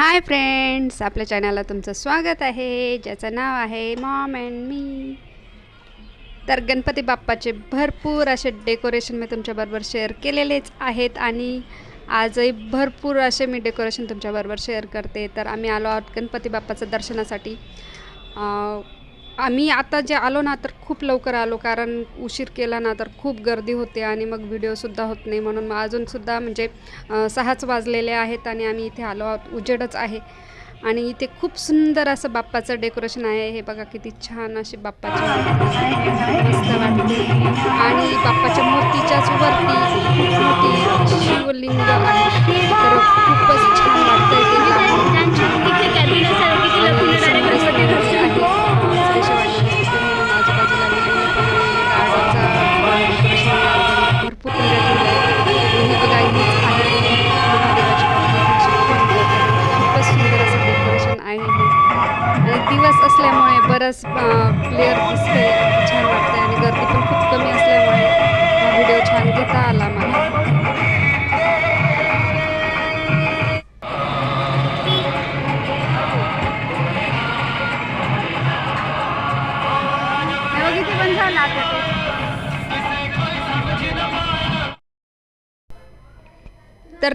Hi friends आपल्या चॅनलला तुमचं स्वागत आहे. ज्याचं नाव आहे मॉम अँड मी तर गणपती बाप्पाचे भरपूर असे डेकोरेशन मी तुमच्याबरोबर शेअर केलेलेच आहेत आणि आजही भरपूर असे मी डेकोरेशन तुमच्याबरोबर शेअर करते. तर आम्ही आलो आहोत गणपती बाप्पाचं दर्शनासाठी. आम्ही आता जे आलो ना तर खूप लवकर आलो कारण उशीर केला ना तर खूप गर्दी होते आणि मग व्हिडिओसुद्धा होत नाही. म्हणून मग अजूनसुद्धा म्हणजे सहाच वाजलेले आहेत आणि आम्ही इथे आलो आहोत उजेडच आहे. आणि इथे खूप सुंदर असं बाप्पाचं डेकोरेशन आहे. हे बघा किती छान अशी बाप्पाचे मस्त वाटते आणि बाप्पाच्या मूर्तीच्याच वरती खूप मोठी शिवलिंग आहे. तर खूपच छान वाटतं. दिवस असल्यामुळे बरंच क्लिअर दिसते छान वाटते आणि गर्दी पण खूप कमी असल्यामुळे हा व्हिडिओ छान घेता आला मला.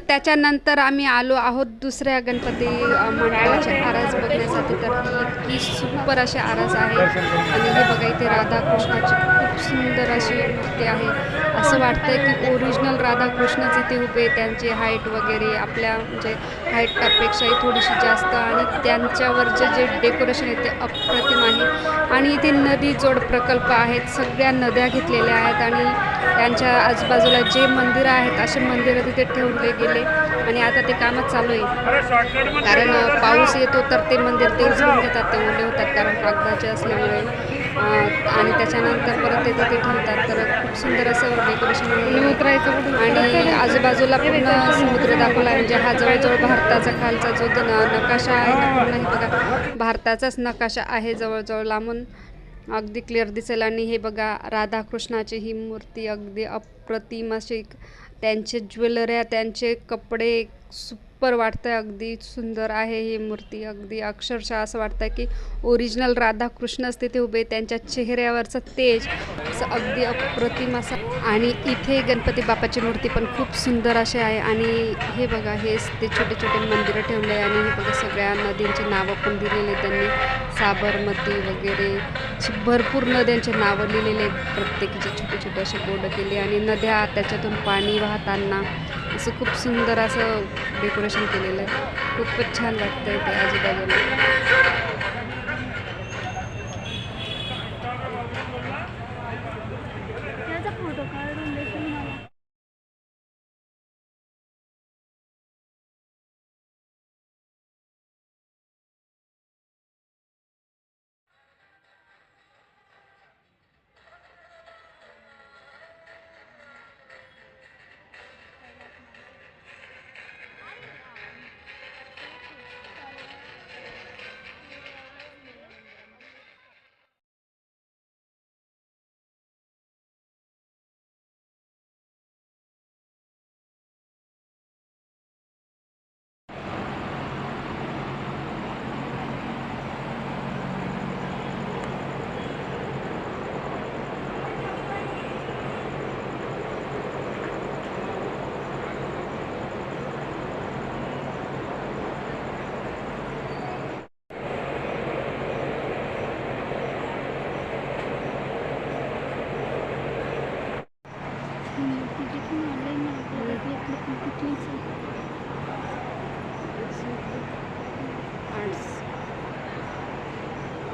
त्याच्यानंतर आम्ही आलो आहोत दुसऱ्या गणपती मंडळाचे आरास बघण्यासाठी. तर ती इतकी सुपर असे आरास आहे. आणि हे बघा इथे राधाकृष्णाची खूप सुंदर अशी मूर्ती आहे. असं वाटतं की ओरिजिनल राधाकृष्णच इथे उभे त्यांची हाईट वगैरे आपल्या म्हणजे हाईटपेक्षाही थोडीशी जास्त आणि त्यांच्यावरचे जे डेकोरेशन आहे ते अप्रतिम आहे. आणि इथे नदी जोड प्रकल्प आहेत. सगळ्या नद्या घेतलेल्या आहेत आणि त्यांच्या आजूबाजूला जे मंदिरं आहेत असे मंदिरं तिथे ठेवले गेले आणि आता ते कामच चालू आहे. कारण पाऊस येतो तर ते मंदिर ते उचलून घेतात ते ओले होतात कारण कागदाचे असल्यामुळे. आणि त्याच्यानंतर परत ते तिथे ठेवतात. तर खूप सुंदर असं डेकोरेशन उतरायचं आणि आजूबाजूला पूर्ण समुद्र दाखवला आहे. म्हणजे हा जवळजवळ भारताचा खालचा जो नकाशा आहे ना पूर्ण हे बघा भारताचाच नकाशा आहे जवळजवळ लांबून. अगदी क्लिअर दिसेल. आणि हे बघा राधाकृष्णाची ही मूर्ती अगदी अप्रतिम अशी त्यांचे ज्वेलऱ्या त्यांचे कपडे सुपर वाटतं आहे अगदी सुंदर आहे ही मूर्ती अगदी अक्षरशः असं वाटतं की ओरिजिनल राधाकृष्णच तिथे उभे त्यांच्या चेहऱ्यावरचं तेज असं अगदी अप्रतिम असं. आणि इथे गणपती बाप्पाची मूर्ती पण खूप सुंदर अशी आहे. आणि हे बघा हे ते छोटे छोटे मंदिरं ठेवले आहे आणि हे बघा सगळ्या नदींची नावं पण दिलेली आहेत त्यांनी. साबरमती वगैरे अशी भरपूर नद्यांचे नावं लिहिलेले आहेत. प्रत्येकीचे छोटे छोटे असे बोर्ड केले आणि नद्या त्याच्यातून पाणी वाहताना असं खूप सुंदर असं डेकोरेशन केलेलं आहे. खूपच छान वाटतंय ते आजूबाजूला.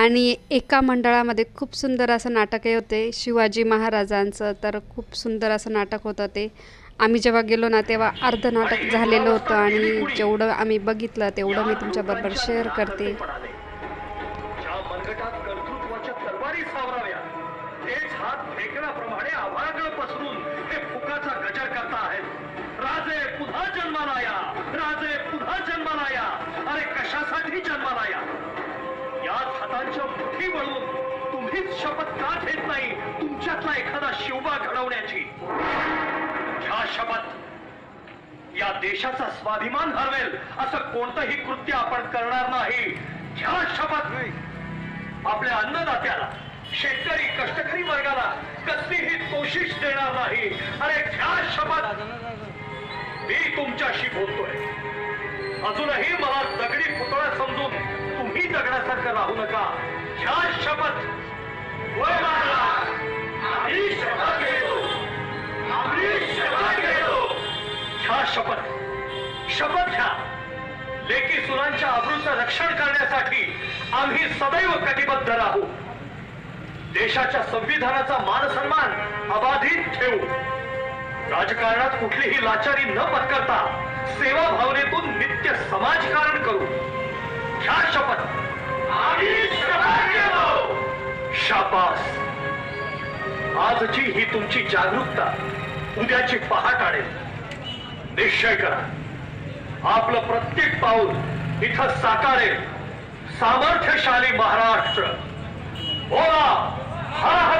आणि एका मंडळामध्ये खूप सुंदर असं नाटकही होते. शिवाजी महाराजांचं तर खूप सुंदर असं नाटक होतं ते. आम्ही जेव्हा गेलो ना तेव्हा अर्ध नाटक झालेलं होतं आणि जेवढं आम्ही बघितलं तेवढं मी तुमच्याबरोबर शेअर करते. जन्माला या. राजे पुन्हा जन्माला या. अरे कशासाठी जन्माला या? तुमच्यातला एखादा शिवबा घडवण्याची. ह्या शपथ या देशाचा स्वाभिमान हरवेल असं कोणतंही कृत्य आपण करणार नाही. ह्या शपथ आपल्या अन्नदात्याला शेतकरी कष्टकरी वर्गाला कसलीही कोशिश देणार नाही. अरे ह्या शपथ मी तुमच्याशी बोलतोय अजूनही मला दगडी पुतळा समजून तुम्ही दगडासारखं राहू नका. ह्या शपथ शपथ घ्या. लेकी सुरांच्या अब्रूचं रक्षण करण्यासाठी आम्ही सदैव कटिबद्ध राहू. देशाच्या संविधानाचा मान सन्मान अबाधित ठेवू. राजकारणात कुठलीही लाचारी न पत्करता सेवा भावनेतून नित्य समाजकारण करू. ह्या शपथ. शापास आजची ही तुमची जागरूकता उद्याची पहाट आणेल. निश्चय करा. आपलं प्रत्येक पाऊल इथं साकारेल सामर्थ्यशाली महाराष्ट्र. बोला हर हर हर